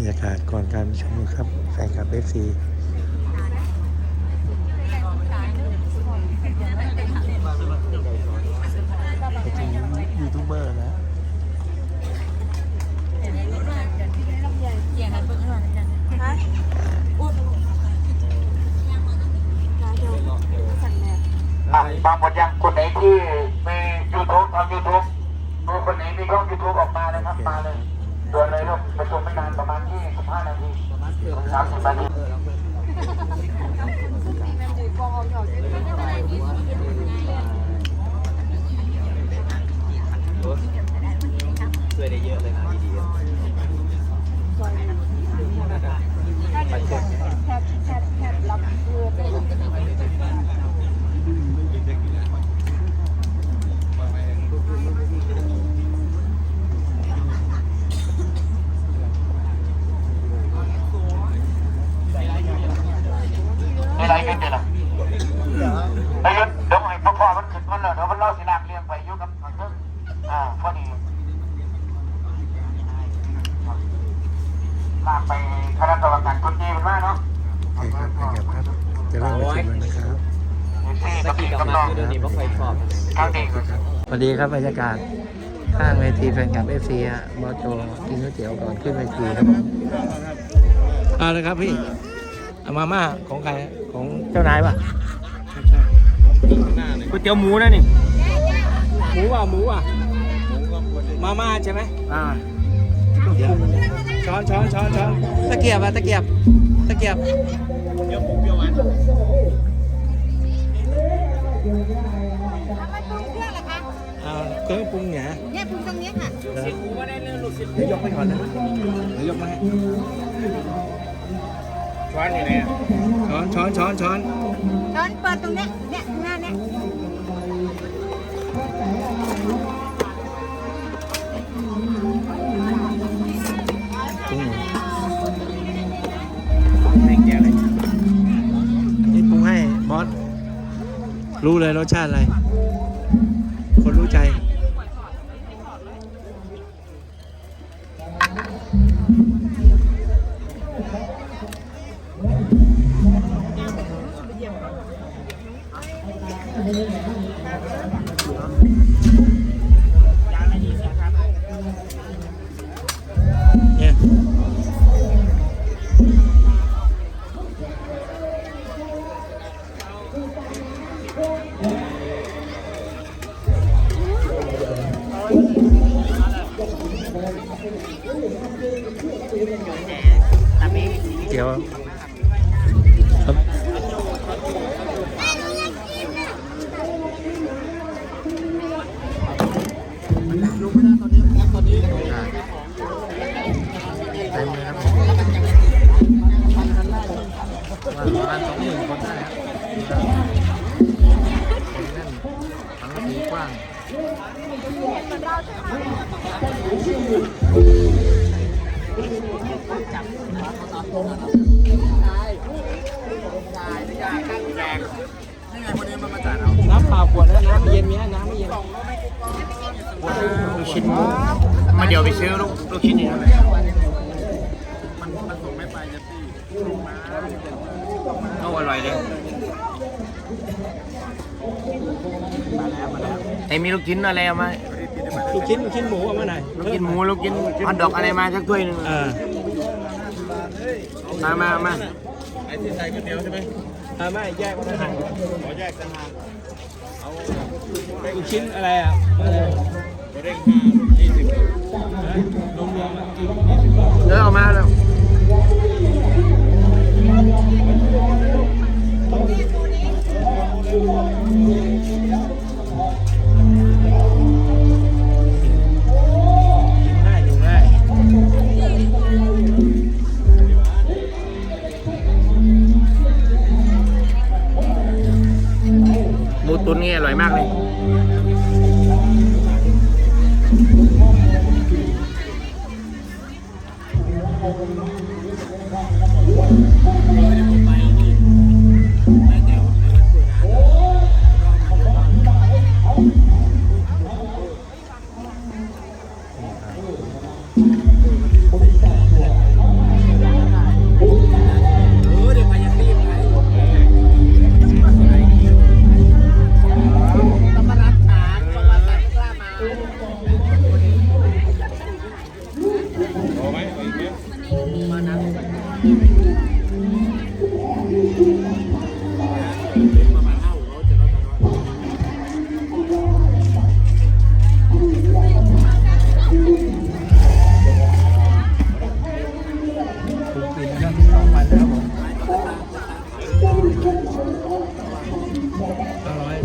รยากาศก่อนการชมครับแฟนคลับเอฟซีไปถึงยูทูบเบอร์แล้วอะบางหมดยังคนไหนที่มียูทูบทำยูทูบดูคนไหนมีช่องยูทูบออกมาเลยครับมาเลย ตัวเลยลูกประชุมไม่นานประมาณที่15นาที30นาทีช่วยได้เยอะเลยนะ ดีไม่ไรกันเดี๋ยวนะไอ้ยุทธเดี๋ยวให้พ่อพ่อมันขึ้นมันเลยเดี๋ยวมันเล่าสิลากเรียงไปอยุกับทางเรื่องอ่าพอดีลากไปคณะกรรมการคนดีมันมากเนาะโอเคครับแฟนคลับครับจะเริ่มประชุมแล้วนะครับสกีกลับมาน้องคือเดี๋ยวนี้ไม่ค่อยชอบข้างดีสวัสดีครับบรรยากาศข้างเวทีแฟนคลับเอฟซีฮะบอโจกินก๋วยเตี๋ยวก่อนขึ้นเวทีครับผมเอาเลยครับพี่ เอามาม่าของใครของเจ้านายป่ะก๋วยเตี๋ยวหมูนะนี่ หมูอะหมูอะมาม่าใช่ไหมอ่าช้อนช้อนช้อนช้อนตะเกียบอะตะเกียบตะเกียบเปรี้ยวเปรี้ยวหวานทำไมปรุงเครื่องล่ะคะเอาเครื่องปรุงเนี่ยเนี่ยปรุงตรงนี้ค่ะเดี๋ยวยกไปก่อนนะเดี๋ยวยกมาให้ ช้อนอยู่ไหนช้อนช้อนช้อนช้อนช้อนเปิดตรงเนี้ยเนี่ยข้างหน้าเนี่ยปรุงหน่อยไม่แก่เลยนี่ปรุงให้บอสรู้เลยรสชาติอะไร คนรู้ใจ เต็มเลยครับประมาณสองหมื่นคนได้ครับคนแน่นทั้งสีกว้างน้ำเปล่าขวดแล้วน้ำไม่เย็นมีให้น้ำไม่เย็น ลูกชิ้นมาเดี๋ยวไปซื้อลูกลูกชิ้นนี่นะโอ้อร่อยเลยไอ้มีลูกชิ้นอะไรเอามาลูกชิ้นลูกชิ้นหมูเอามาหน่อยลูกชิ้นหมูลูกชิ้นฮอทดอกอะไรมาสักถ้วยหนึ่งเออมามามาเอาไม่แยกมาต่างหากขอแยกต่างหากลูกชิ้นอะไรอะ เร่งห้ายี่สิบรวมรวมๆกี่ยี่สิบเดี๋ยวเอามาแล้วกินง่ายดูง่ายหมูตุ๋นนี่อร่อยมากเลย มถูกปิดนะห้าร้อย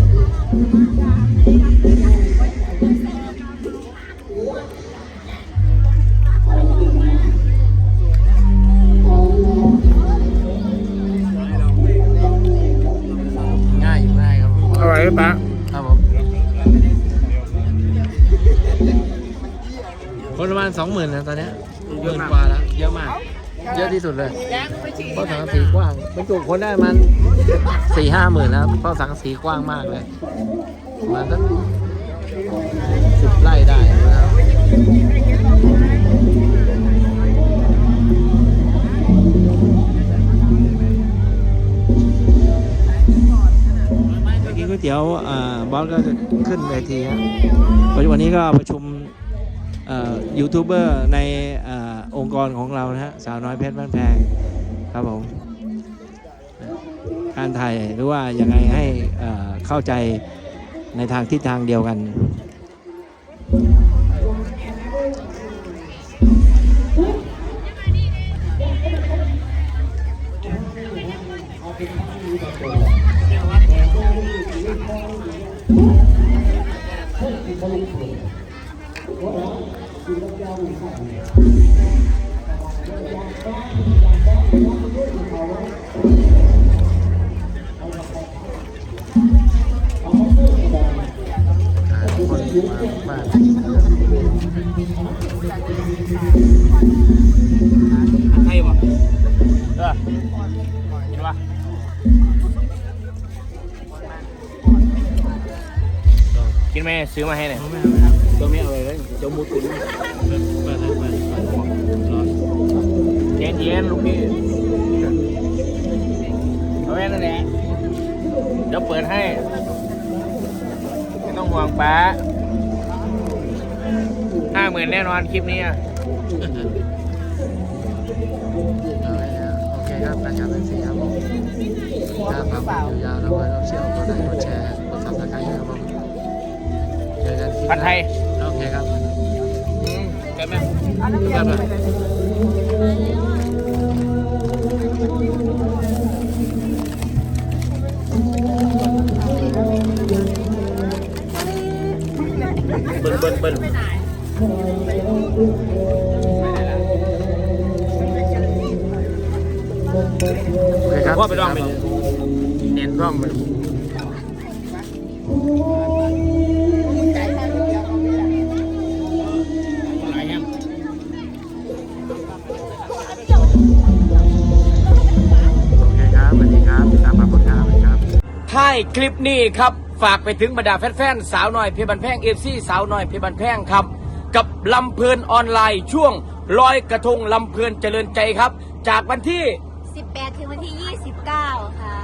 คนประมาณสองหมื่นนะตอนเนี้ยเกินกว่าแล้วเยอะมาก เยอะที่สุดเลยเพราะสังกะสีกว้างบรรจุคนได้มันสี่ห้าหมื่นนะครับเพราะสังกะสีกว้างมากเลยประมาณสักสิบไร่ได้นะครับเมื่อกี้ก๋วยเตี๋ยวอ่าบอสก็จะขึ้นเวทีครับวันนี้ก็ประชุมเอ่อ ยูทูบเบอร์ในอองค์กรของเรานะฮะสาวน้อยเพชรบ้านแพงครับผมการถ่ายหรือว่ายังไงให้เข้าใจในทางทิศทางเดียวกันคน มากไทยป่ะเออ กินป่ะกินไหมซื้อมาให้หน่อยตัวนี้เอาเลยเลยเจ้ามูตุนเย็นเย็นลูกพี่เอาไว้นั่นแหละเดี๋ยวเปิดให้ ไม่ต้องห่วงป้าห้าหมื่นแน่นอนคลิปนี้อะเอาไว้นะโอเคครับรายการเป็นสีครับผมถ้าฟังอยู่ยาวแล้วก็เชื่อมกดไลค์กดแชร์กดซับสไครต์ครับผม เจอกันคลิปหผัน้าดไทยโอเคครับอืมเกิดไหมครับเบิ้ลเบิ้ลเบิ้ลโอเคครับพ่อไปลองไปเลยเน้นร่องไป คลิปนี้ครับ ฝากไปถึงบรรดาแฟนๆ สาวน้อยเพชรบันแพงเอฟซีสาวน้อยเพชรบันแพงครับ กับลำเพลินออนไลน์ช่วงลอยกระทงลำเพลินเจริญใจครับ จากวันที่ 18 ถึงวันที่ 29 ค่ะ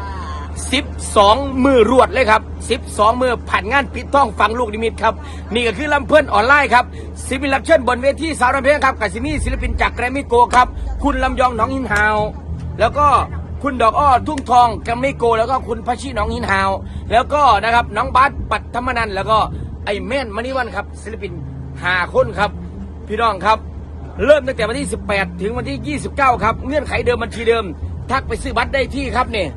12 มือรวดเลยครับ 12 มือผ่านงานปิดท้องฟังลูกนิมิตครับ นี่ก็คือลำเพื่อนออนไลน์ครับศิลปินรับเชิญบนเวทีสาวรำเพลงครับกับซิมี่ศิลปินจากแกรมมี่โกครับ คุณลำยองหนองหินฮาว แล้วก็ คุณดอกอ้อทุ่งทองแกรมมี่โก แล้วก็คุณพัชชีหนองหินฮาว แล้วก็นะครับน้องบาสปัตธรรมนันแล้วก็ไอแม่นมณีวันครับศิลปินหาคนครับ พี่น้องครับ เริ่มตั้งแต่วันที่ 18 ถึงวันที่ 29 ครับ เงื่อนไขเดิมบัญชีเดิม ทักไปซื้อบัตรได้ที่ครับเนี่ย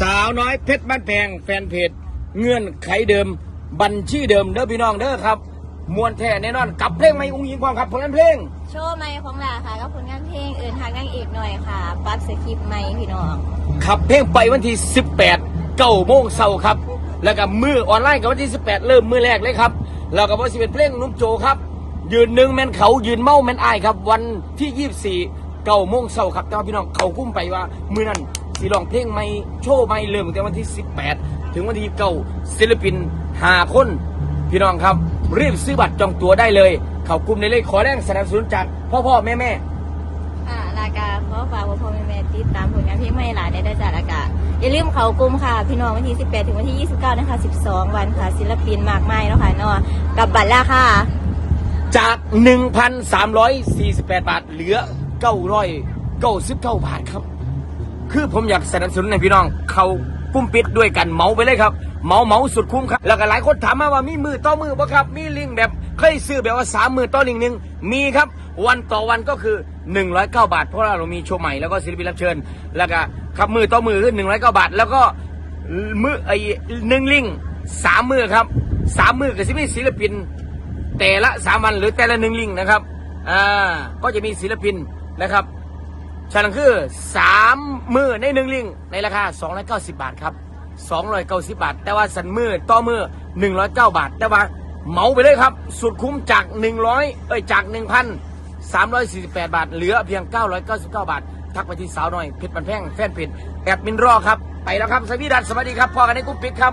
สาวน้อยเพชรบ้านแพงแฟนเพจเงื่อนไขเดิมบัญชีเดิมเด้อพี่น้องเด้อครับ มวนแท้แน่นอนกับเพลงไม่อุ้งยิงความครับผลงานเพลง โชว์ใหม่ของลาค่ะกับผลงานเพลงเอินทางนางเอกหน่อยค่ะปรั๊บสคริปต์ใหม่พี่น้องขับเพลงไปวันที่ 18เก้าโมงเช้าครับ แล้วก็มือออนไลน์กับวันที่ 18 เริ่มมือแรกเลยครับ แล้วก็วันสิเป็นเพลงนุ่มโจครับ ยืนหนึ่งแมนเขายืนเมาแมนอายครับ วันที่ 24เก้าโมงเช้าครับแต่ว่าพี่น้องเขากุ้มไปว่ามือนั้นสีลองเพลงไม่โชว์ไม่เริ่มตั้งแต่วันที่ 18 ถึงวันที่เก้าศิลปินห้าคนพี่น้องครับ รีบซื้อบัตรจองตั๋วได้เลยเขากลุ่มในเลขขอแรงสนับสนุนจากพ่อพ่อแม่แม่อ่ารายการขอฝากพ่อพ่อแม่แม่ติดตามผลงานเพลงใหม่หลายได้ได้จากรายการอย่าลืมเขากลุ่มค่ะ พี่น้องวันที่ 18 ถึงวันที่ 29 นะคะ 12 วันค่ะ ศิลปินมากมายเนาะค่ะเนาะกับบัตรราคาจาก 1,348 บาท เหลือ 999 บาทครับ คือผมอยากสนับสนุนให้พี่น้อง เขากุ้มปิดด้วยกันเหมาไปเลยครับ เหมาเหมาสุดคุ้มครับ แล้วก็หลายคนถามมาว่ามีมือต่อมือบ่ครับ มีลิงก์แบบเคยซื้อแบบว่าสามมือต่อลิงก์หนึ่งมีครับ วันต่อวันก็คือ 109 บาท เพราะว่าเรามีโชว์ใหม่แล้วก็ศิลปินรับเชิญ แล้วก็ครับมือต่อมือคือ109 บาท แล้วก็มือไอ้หนึ่งลิงก์สามมือครับสามมือก็จะมีศิลปิน แต่ละสามวันหรือแต่ละหนึ่งลิงก์นะครับอ่าก็จะมีศิลปินนะครับฉะนั้นคือสามมือในหนึ่งลิงก์ในราคา290 บาทครับ 290 บาท แต่ว่าสันมือต่อมือ 109 บาท แต่ว่าเหมาไปเลยครับ สุดคุ้มจาก 100 เอ้ยจาก 1,348 บาท เหลือเพียง 999 บาท ทักไปที่สาวหน่อยเพชรบันแพงแฟนเพจแอดมินรอครับ ไปแล้วครับสวีดัสสวัสดีครับพอกันในกุ๊ปปิดครับ